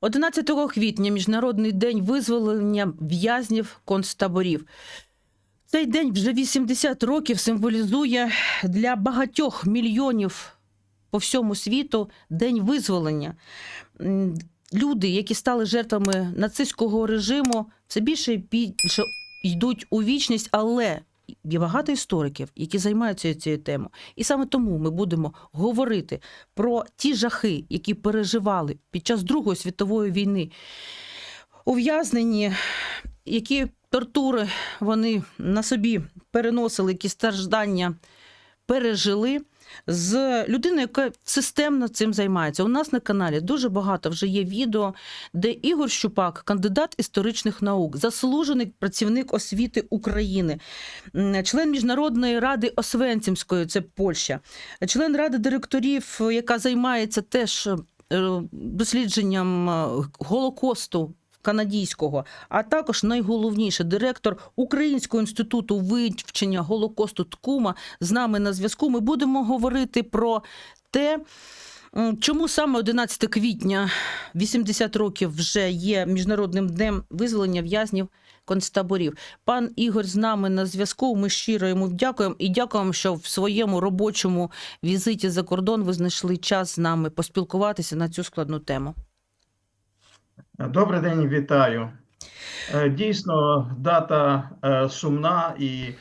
11 квітня Міжнародний день визволення в'язнів концтаборів. Цей день вже 80 років символізує для багатьох мільйонів по всьому світу день визволення. Люди, які стали жертвами нацистського режиму, все більше і більше йдуть у вічність, але є багато істориків, які займаються цією темою. І саме тому ми будемо говорити про ті жахи, які переживали під час Другої світової війни, ув'язнені, які тортури вони на собі переносили, які страждання пережили. З людиною, яка системно цим займається. У нас на каналі дуже багато вже є відео, де Ігор Щупак, кандидат історичних наук, заслужений працівник освіти України, член міжнародної ради Освенцімської, це Польща, член ради директорів, яка займається теж е, дослідженням е, Голокосту. Канадійського, а також найголовніше директор Українського інституту вивчення Голокосту Ткума з нами на зв'язку. Ми будемо говорити про те, чому саме 11 квітня 80 років вже є міжнародним днем визволення в'язнів концтаборів. Пан Ігор з нами на зв'язку. Ми щиро йому дякуємо і дякуємо, що в своєму робочому візиті за кордон ви знайшли час з нами поспілкуватися на цю складну тему. Добрий день, вітаю. Е, Дійсно, дата е, сумна, і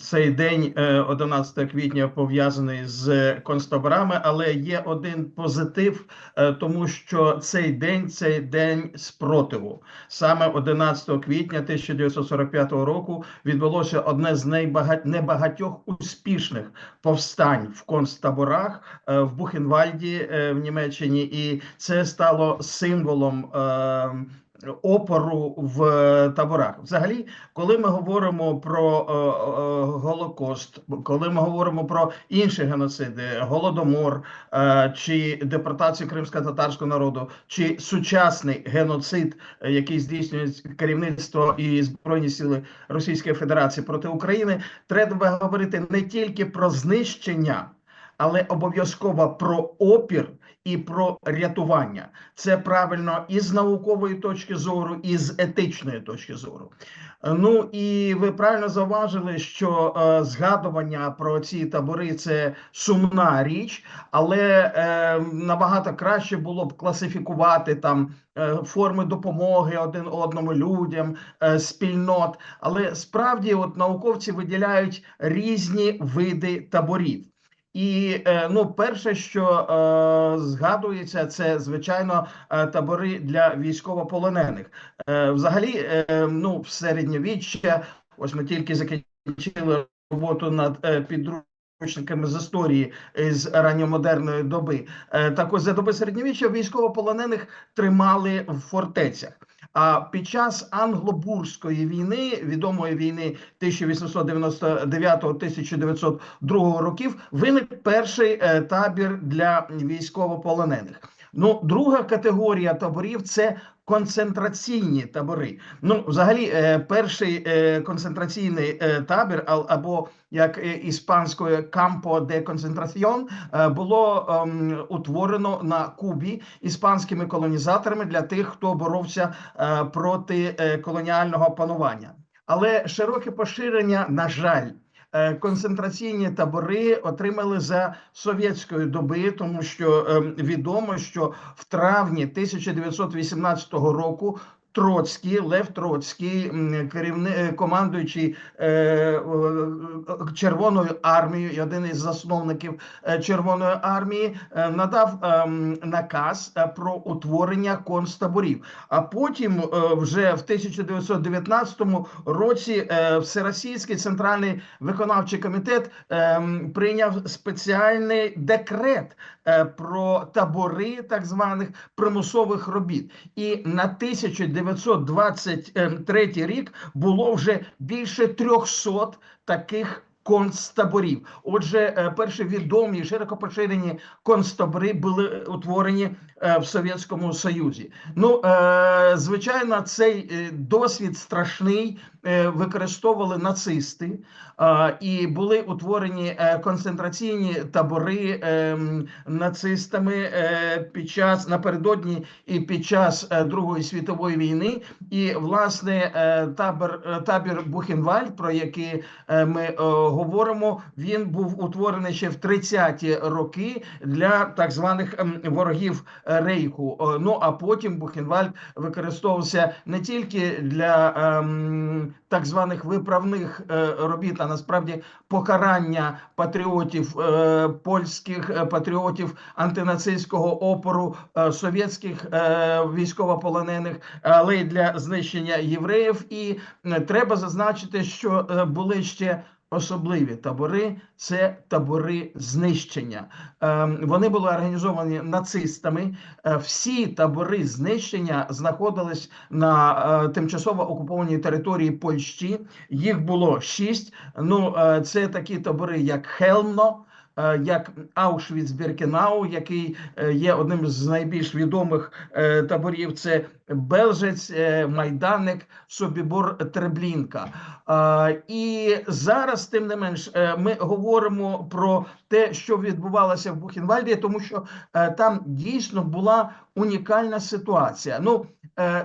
цей день, е, 11 квітня, пов'язаний з концтаборами, але є один позитив, е, тому що цей день це день спротиву. Саме 11 квітня 1945 року відбулося одне з найбага- небагатьох успішних повстань в концтаборах е, в Бухенвальді е, в Німеччині, і це стало символом. Опору в е, таборах, взагалі, коли ми говоримо про е, е, Голокост, коли ми говоримо про інші геноциди, голодомор чи депортацію кримсько-татарського народу, чи сучасний геноцид, який здійснює керівництво і збройні сили Російської Федерації проти України, треба говорити не тільки про знищення, але обов'язково про опір і про рятування. Це правильно і з наукової точки зору, і з етичної точки зору. Ну і ви правильно зауважили, що е, згадування про ці табори це сумна річ, але е, набагато краще було б класифікувати там е, форми допомоги один одному людям, е, спільнот. Але справді, от науковці виділяють різні види таборів. І е, ну, перше, що е, згадується, це звичайно е, табори для військовополонених. Е, взагалі, е, ну, в середньовіччя, ось ми тільки закінчили роботу над е, підручниками з історії з ранньомодерної доби. Е, так ось за доби середньовіччя військовополонених тримали в фортецях. А під час англобурської війни, відомої війни 1899-1902 років, виник перший е, табір для військовополонених. Ну, друга категорія таборів це концентраційні табори. Ну, взагалі, е, перший е, концентраційний е, табір, або як іспанською «Campo de Concentración», е, було ем, утворено на Кубі іспанськими колонізаторами для тих, хто боровся проти колоніального панування. Але широке поширення, на жаль, концентраційні табори отримали за совєтської доби, тому що ем, відомо, що в травні 1918 року. Троцький, Лев Троцький, керівник командуючий е, е, Червоною армією, один із засновників е, Червоної армії, е, надав ем, наказ е, про утворення концтаборів. А потім, е, вже в 1919 році, е, Всеросійський центральний виконавчий комітет ем, прийняв спеціальний декрет е, про табори так званих примусових робіт. І на 1923 рік було вже більше 300 таких концтаборів. Отже, е, перші відомі широко поширені концтабори були утворені е, в Совєтському Союзі. Ну, е, звичайно, цей досвід страшний використовували нацисти, і були утворені концентраційні табори нацистами під час напередодні і під час Другої світової війни. І власне табор е, табір Бухенвальд, про який ми е, говоримо, він був утворений ще в 30-ті роки для так званих ем, ворогів е, Рейху. Е, Ну а потім Бухенвальд використовувався не тільки для ем, так званих виправних е, робіт, а насправді покарання патріотів е, польських е, патріотів антинацистського опору е, совєтських е, військовополонених, але й для знищення євреїв. І треба зазначити, що були ще. Особливі табори це табори знищення. Ем, Вони були організовані нацистами. Е, Всі табори знищення знаходились на е, тимчасово окупованій території Польщі. Їх було шість. Ну, е, це такі табори, як Хелмно. Як Аушвіц-Біркенау, який є одним з найбільш відомих таборів, це Белжець, е, Майданик, Собібор, Треблінка. І зараз, тим не менш, е, ми говоримо про те, що відбувалося в Бухенвальді, тому що е, там дійсно була унікальна ситуація. Ну,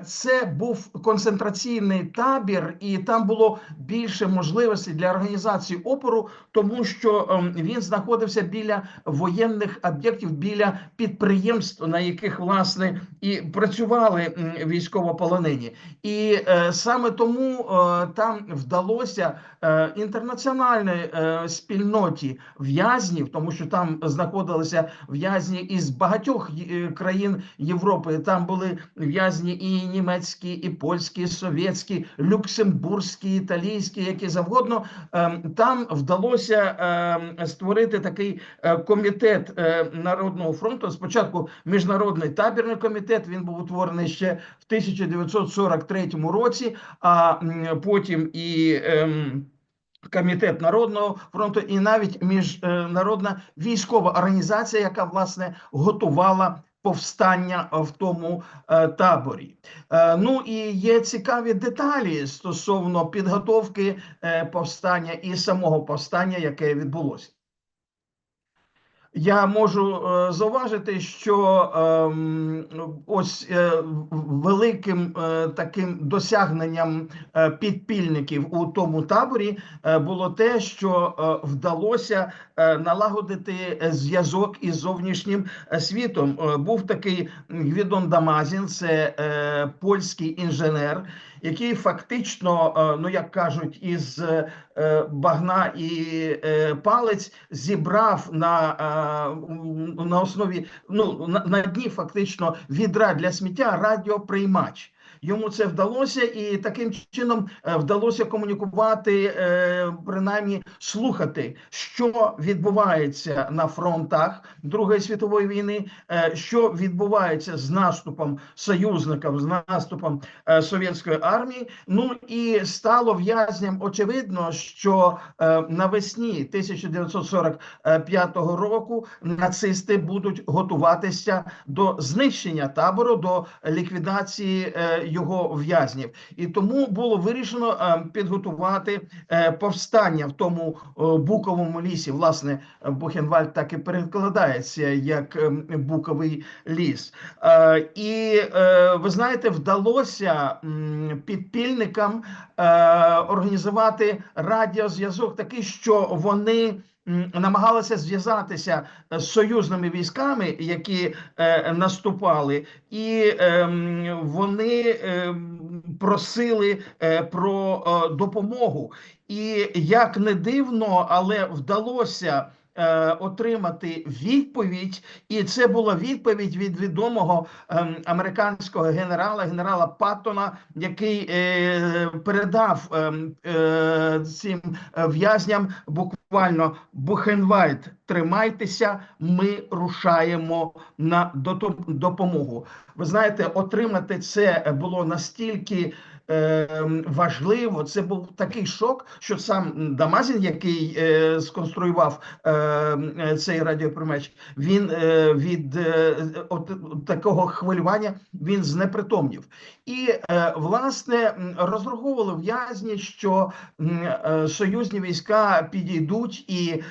це був концентраційний табір, і там було більше можливостей для організації опору, тому що ем, він знаходився біля воєнних об'єктів, біля підприємств, на яких власне і працювали військовополонені. І е, саме тому е, там вдалося е, інтернаціональній е, спільноті в'язнів, тому що там знаходилися в'язні із багатьох е, країн Європи. Там були в'язні і німецькі, і польські, і совєтські, люксембурзькі, італійські, які завгодно. Ем, Там вдалося ем, створити такий е, комітет е, Народного фронту. Спочатку міжнародний табірний комітет. Він був утворений ще в 1943 році, а потім і. ем, Комітет Народного фронту і навіть міжнародна військова організація, яка власне готувала повстання в тому е, таборі. Е, ну і є цікаві деталі стосовно підготовки е, повстання і самого повстання, яке відбулося. Я можу е, зауважити, що ем, ось е, великим е, таким досягненням підпільників у тому таборі було те, що вдалося налагодити зв'язок із зовнішнім світом. Був такий Гвідон Дамазін, це польський інженер, який фактично, е, ну як кажуть, із е, багна і е, палець зібрав на, на основі ну на дні фактично відра для сміття радіоприймач. Йому це вдалося, і таким чином е, вдалося комунікувати, е, принаймні слухати, що відбувається на фронтах Другої світової війни, е, що відбувається з наступом союзників, з наступом совєтської армії. Ну і стало в'язням очевидно, що навесні 1945 року нацисти будуть готуватися до знищення табору, до ліквідації його в'язнів. І тому було вирішено е, підготувати е, повстання в тому е, буковому лісі. Власне, Бухенвальд так і перекладається як е, буковий ліс. І ви знаєте, вдалося підпільникам організувати радіозв'язок такий, що вони. Намагалися зв'язатися з союзними військами, які е, наступали, і ем, вони ем, просили е, про е, допомогу. І як не дивно, але вдалося е, отримати відповідь, і це була відповідь від відомого ем, американського генерала, генерала Паттона, який е, передав е, цим е, в'язням буквально Бухенвальд, тримайтеся, ми рушаємо на допомогу. Ви знаєте, отримати це було настільки важливо. Це був такий шок, що сам Дамазін, який е, сконструював е, е, цей радіоприймач, він е, від е, от, такого хвилювання він знепритомнів. І власне розраховували в'язні, що союзні війська підійдуть і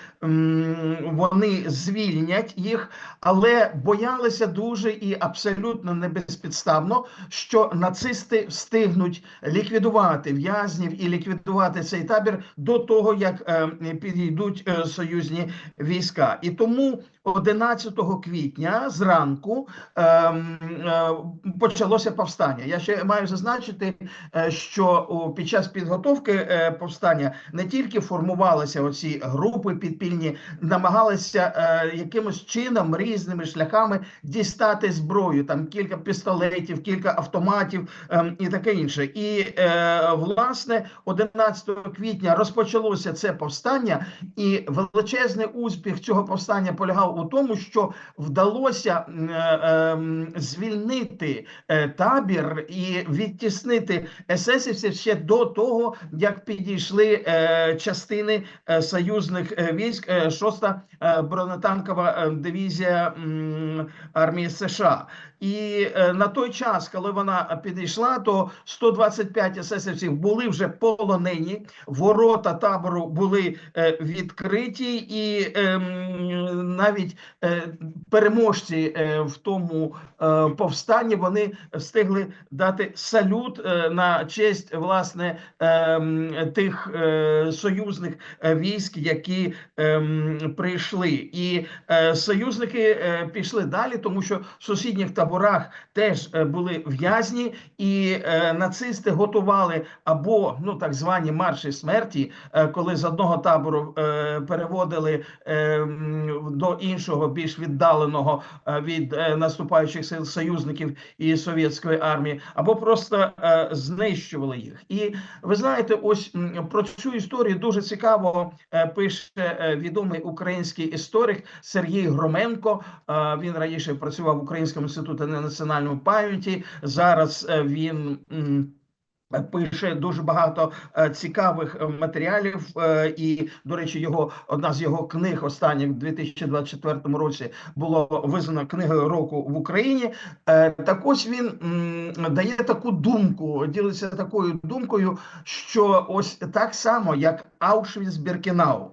вони звільнять їх, але боялися дуже і абсолютно небезпідставно, що нацисти встигнуть ліквідувати в'язнів і ліквідувати цей табір до того, як е, підійдуть е, союзні війська. І тому 11 квітня зранку ем, е, почалося повстання. Я ще маю зазначити, е, що під час підготовки е, повстання не тільки формувалися оці групи підпільні, намагалися якимось чином різними шляхами дістати зброю. Там кілька пістолетів, кілька автоматів ем, і таке інше. І власне 11 квітня розпочалося це повстання, і величезний успіх цього повстання полягав у тому, що вдалося е, ем, звільнити е, табір і відтіснити есесівців ще до того, як підійшли е, частини союзних військ, е, 6-та е, бронетанкова дивізія армії США. І на той час, коли вона підійшла, то 125 есесівців були вже полонені, ворота табору були відкриті, і ем, навіть е, переможці е, в тому е, повстанні вони встигли дати салют на честь власне тих союзних військ, які прийшли. І союзники пішли далі, тому що в сусідніх таборах теж були в'язні, і нацисти готували або ну так звані марші смерті, коли з одного табору переводили до іншого, більш віддаленого е, від е, наступаючих сил союзників і совєтської армії, або просто е, знищували їх. І ви знаєте, ось про цю історію дуже цікаво пише відомий український історик Сергій Громенко. Він раніше працював в Українському інституті національної пам'яті. Зараз він. М, Пише дуже багато е, цікавих е, матеріалів, е, і до речі, його одна з його книг останніх в 2024 році було визнано книгою року в Україні. Е, Так ось він дає таку думку, ділиться такою думкою, що ось так само, як Аушвіц-Біркенау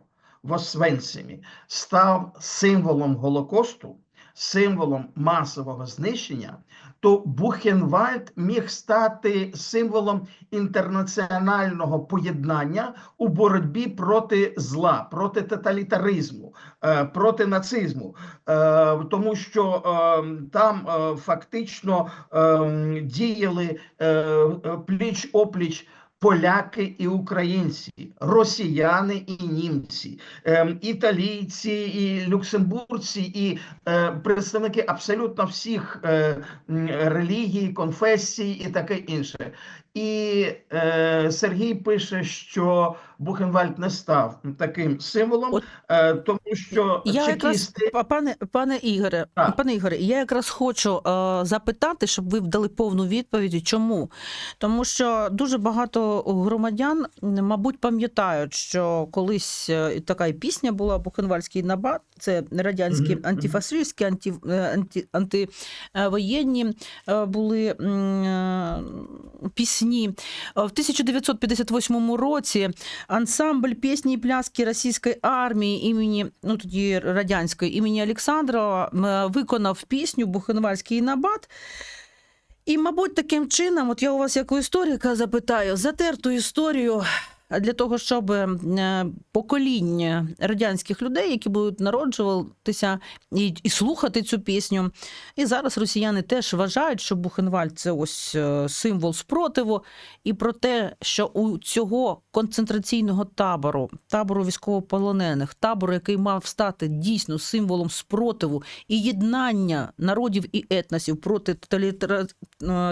в Освенцимі став символом Голокосту, символом масового знищення, то Бухенвальд міг стати символом інтернаціонального поєднання у боротьбі проти зла, проти тоталітаризму, е, проти нацизму, Е, тому що е, там фактично е, діяли пліч опліч. Поляки і українці, росіяни і німці, ем, італійці і люксембурці, і е, представники абсолютно всіх е, релігій, конфесій і таке інше. І е, Сергій пише, що Бухенвальд не став таким символом, От е, тому що Я чекісти па- пане, пане Ігоре, Так. пане Ігоре, я якраз хочу е, запитати, щоб ви дали повну відповідь. Чому? Тому що дуже багато громадян, мабуть, пам'ятають, що колись е, така і пісня була Бухенвальський набат, це радянські Мгм, мгм. антифашистські, анті, е, анті, антивоєнні е, були е, пісні. Е, В 1958 році ансамбль пісні і пляски російської армії імені, ну тоді радянської імені Олександрова виконав пісню Бухенвальський набат. І, мабуть, таким чином, от я у вас як у історика запитаю, затерту історію для того, щоб е, покоління радянських людей, які будуть народжуватися і, і слухати цю пісню. І зараз росіяни теж вважають, що Бухенвальд це ось е, символ спротиву, і про те, що у цього концентраційного табору, табору військовополонених, табору, який мав стати дійсно символом спротиву і єднання народів і етносів проти е,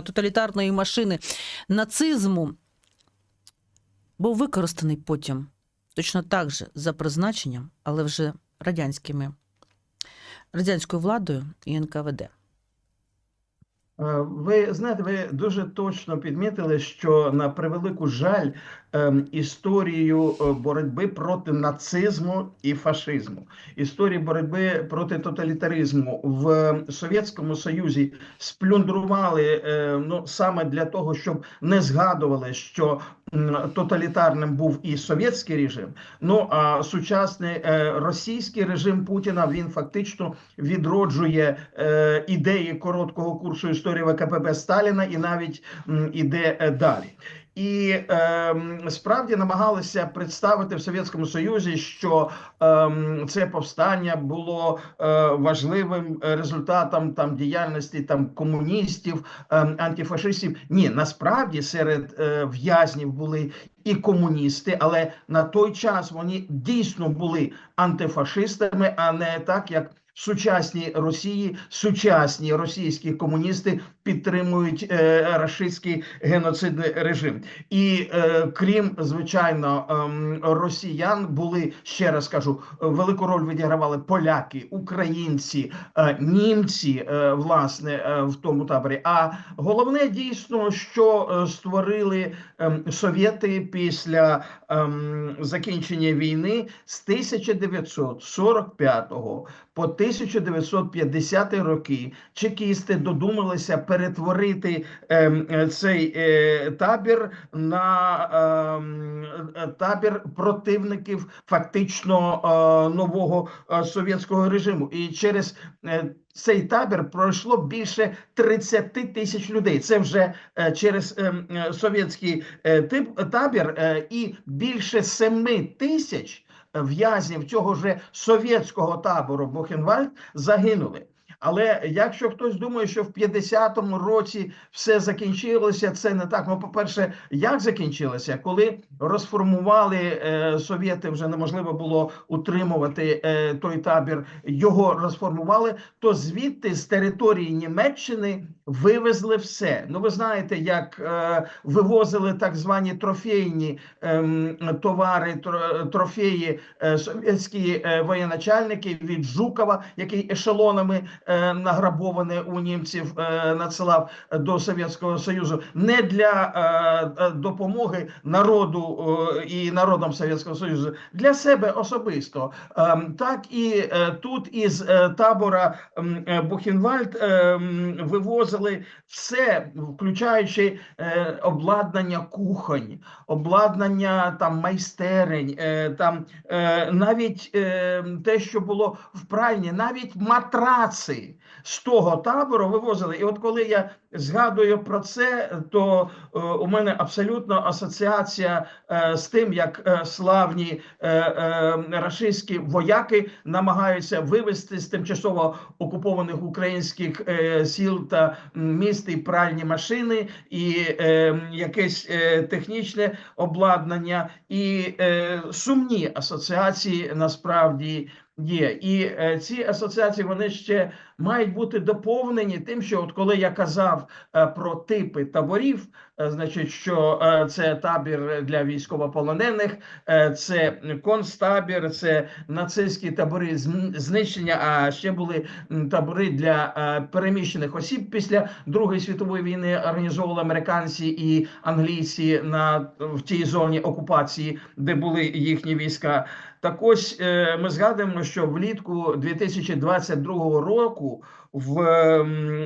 тоталітарної машини нацизму, був використаний потім точно так же за призначенням, але вже радянськими радянською владою і НКВД. Е, Ви знаєте, ви дуже точно підмітили, що на превелику жаль історію е, боротьби проти нацизму і фашизму, історії боротьби проти тоталітаризму в Совєтському Союзі сплюндрували е, ну саме для того, щоб не згадували, що тоталітарним був і совєтський режим. Ну а сучасний е, російський режим Путіна він фактично відроджує ідеї короткого курсу історії ВКПБ Сталіна і навіть іде далі. І е, справді намагалися представити в Совєтському Союзі, що е, це повстання було е, важливим результатом там діяльності там комуністів, е, антифашистів. Ні, насправді серед е, в'язнів були і комуністи, але на той час вони дійсно були антифашистами, а не так як в сучасній Росії сучасні російські комуністи підтримують е, рашистський геноцидний режим. І е, крім звичайно ем, росіян, були ще раз кажу, велику роль відігравали поляки, українці, е, німці, е, власне, е, в тому таборі. А головне дійсно, що е, створили ем, совєти після ем, закінчення війни з 1945 по 1950 роки чекісти додумалися перетворити ем, е, цей е, табір на ем, е, табір противників фактично нового совєтського режиму. І через цей табір пройшло більше 30 тисяч людей. Це вже через ем, совєтський тип табір, і більше 7 тисяч в'язнів цього ж совєтського табору Бухенвальд загинули. Але якщо хтось думає, що в 50-му році все закінчилося, це не так. Ну, по-перше, як закінчилося, коли розформували е, совєти, вже неможливо було утримувати е, той табір. Його розформували, то звідти з території Німеччини вивезли все. Ну, ви знаєте, як е, вивозили так звані трофейні ем, товари, тро- трофеї е, совєтські е, воєначальники від Жукова, який ешелонами е, награбований у німців е, надсилав до Совєтського Союзу, не для е, допомоги народу і народам Совєтського Союзу, для себе особисто. Так і тут із табора Бухенвальд вивозили все, включаючи обладнання кухонь, обладнання там майстерень, там навіть те, що було в пральні, навіть матраци з того табору вивозили. І от коли я згадую про це, то е, у мене абсолютно асоціація е, з тим, як е, славні е, е, рашистські вояки намагаються вивезти з тимчасово окупованих українських е, сіл та міст і пральні машини, і е, якесь е, технічне обладнання, і е, сумні асоціації насправді. Є і е, ці асоціації вони ще мають бути доповнені тим, що от коли я казав е, про типи таборів, е, значить, що е, це табір для військовополонених, це концтабір, це нацистські табори знищення. А ще були табори для переміщених осіб після Другої світової війни. Організовували американці і англійці на в тій зоні окупації, де були їхні війська. Так ось ми згадуємо, що влітку 2022 року au, в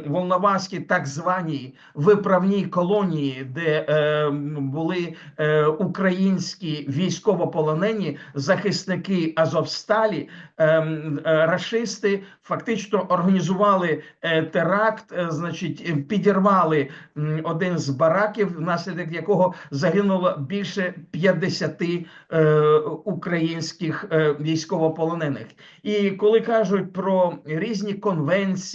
Волноваській так званій виправній колонії, де е, були е, українські військовополонені захисники Азовсталі, ем, е, рашисти фактично організували е, теракт, е, значить, е, підірвали один з бараків, внаслідок якого загинуло більше 50 е, українських е, військовополонених. І коли кажуть про різні конвенції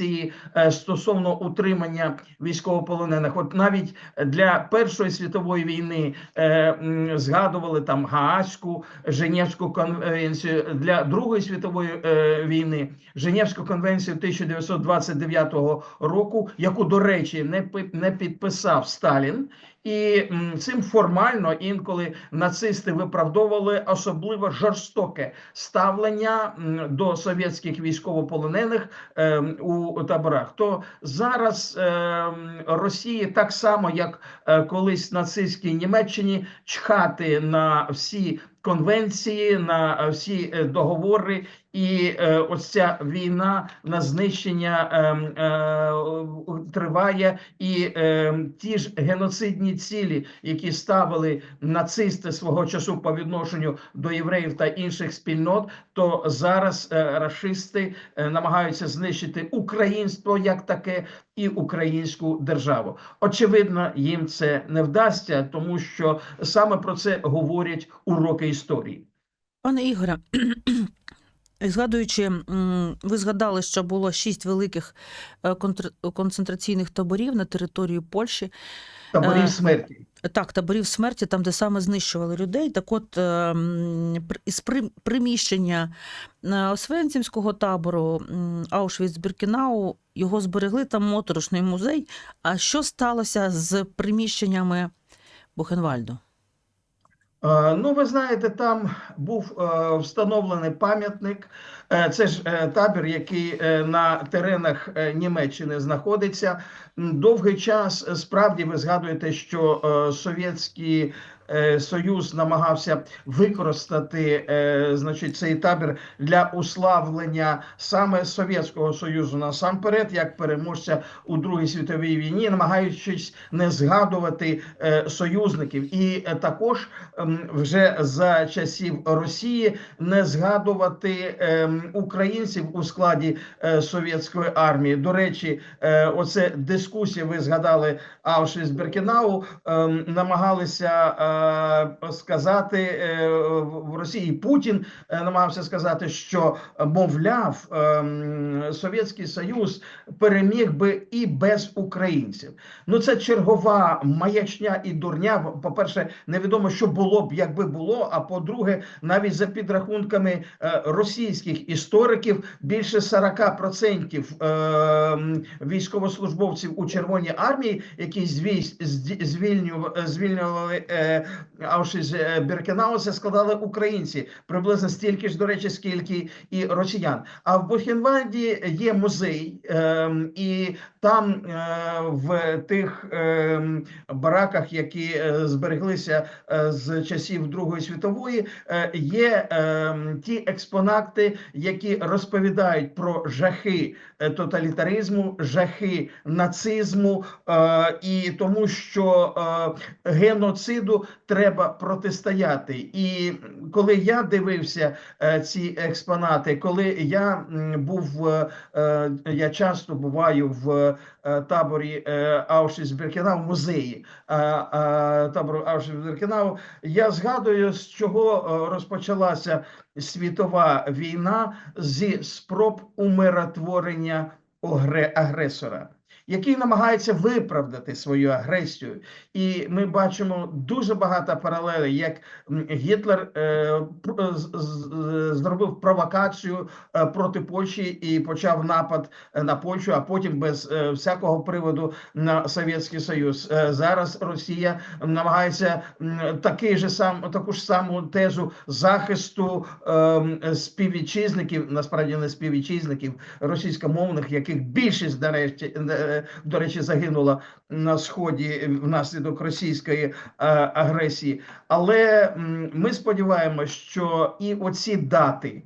е, стосовно утримання військовополонених, от навіть для Першої світової війни е, згадували там Гаазьку, Женевську конвенцію для Другої світової е, війни, Женевську конвенцію 1929 року, яку, до речі, не підписав Сталін. І цим формально інколи нацисти виправдовували особливо жорстоке ставлення до совєтських військовополонених ем, у таборах, то зараз е, Росії так само, як е, колись нацистській Німеччині, чхати на всі конвенції, на е, всі е, договори, і е, ось ця війна на знищення е, е, триває, і е, ті ж геноцидні цілі, які ставили нацисти свого часу по відношенню до євреїв та інших спільнот, то зараз рашисти намагаються знищити українство як таке і українську державу. Очевидно, їм це не вдасться, тому що саме про це говорять уроки історії. Пане Ігоре, згадуючи, ви згадали, що було шість великих е, концентраційних таборів на території Польщі. Таборів Е, смерті. Так, таборів смерті, там, де саме знищували людей. Так от, е, м, пр- із приміщення е, Освенцімського табору Аушвіц-Біркінау його зберегли там моторошний музей. А що сталося з приміщеннями Бухенвальду? Е, Ну, ви знаєте, там був е, встановлений пам'ятник. Е, Це ж табір, який на теренах Німеччини знаходиться. Довгий час справді ви згадуєте, що Совєтський е, Союз намагався використати е, значить, цей табір для уславлення саме Совєтського Союзу насамперед, як переможця у Другій світовій війні, намагаючись не згадувати е, союзників, і е, також ем, вже за часів Росії не згадувати ем, українців у складі е, совєтської армії. До речі, е, оце дискусія. Ви згадали Аушвіц-Біркенау, ем, намагалися е, сказати е, в Росії. Путін е, намагався сказати, що мовляв, ем, Совєтський Союз переміг би і без українців. Ну це чергова маячня і дурня. По-перше, невідомо, що було б, якби було. А по-друге, навіть за підрахунками е, російських істориків, більше 40% е, військовослужбовців у Червоній армії, які звільнювали е, Аушвіц-Біркенау, це складали українці приблизно стільки ж, до речі, скільки і росіян. А в Бухенвальді є музей, ем, і там е, в тих ем, бараках, які е, збереглися е, з часів Другої світової, е, є ем, ті експонати, які розповідають про жахи е, тоталітаризму, жахи нацизму, е, і тому, що е, геноциду треба протистояти. І коли я дивився е, ці експонати, коли я був, е, я часто буваю в е, таборі Аушвіц-Біркенау, в музеї табору Аушвіц-Біркенау, я згадую, з чого розпочалася світова війна зі спроб умиротворення агресора. Який намагається виправдати свою агресію, і ми бачимо дуже багато паралелей, як Гітлер е, з- зробив провокацію е, проти Польщі і почав напад е, на Польщу, а потім без е, всякого приводу на Совєтський Союз. Е, Зараз Росія намагається такий же сам таку ж саму тезу захисту ем, співвітчизників, насправді не співвітчизників російськомовних, яких більшість е, до речі загинула на сході внаслідок російської е, агресії. Але ми сподіваємося, що і оці дати,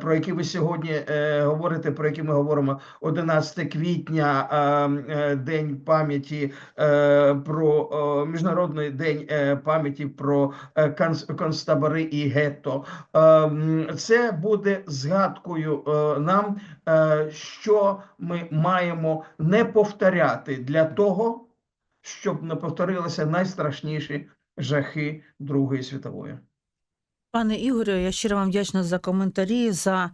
про які ви сьогодні е, говорите, про які ми говоримо 11 квітня, е, е, день пам'яті е, про е, міжнародний день е, пам'яті про е, концтабори і гетто. Е, Це буде згадкою е, нам, е, що ми маємо не повторяти для того, щоб не повторилися найстрашніші жахи Другої світової. Пане Ігорю, я щиро вам вдячна за коментарі, за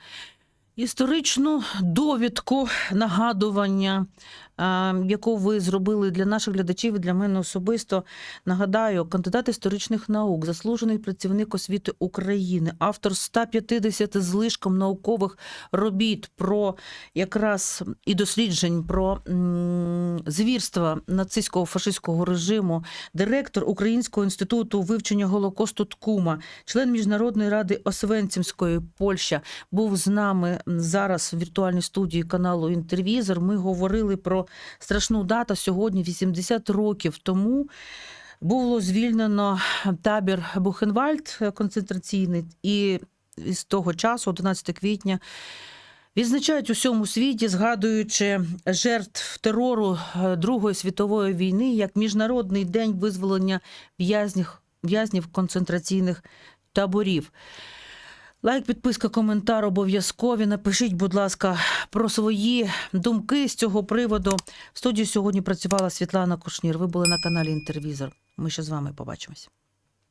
історичну довідку, нагадування, е, яку ви зробили для наших глядачів і для мене особисто. Нагадаю, кандидат історичних наук, заслужений працівник освіти України, автор 150 злишком наукових робіт про якраз і досліджень про звірства нацистського фашистського режиму, директор Українського інституту вивчення Голокосту Ткума, член Міжнародної ради Освенцімської Польща, був з нами зараз в віртуальній студії каналу Інтервізор. Ми говорили про страшну дату сьогодні, 80 років тому. Було звільнено табір Бухенвальд е, концентраційний, і з того часу, 11 квітня, відзначають у всьому світі, згадуючи жертв терору е, Другої світової війни як Міжнародний день визволення в'язнів концентраційних таборів. Лайк, підписка, коментар обов'язкові. Напишіть, будь ласка, про свої думки з цього приводу. В студії сьогодні працювала Світлана Кушнір. Ви були на каналі Інтервізор. Ми ще з вами побачимось.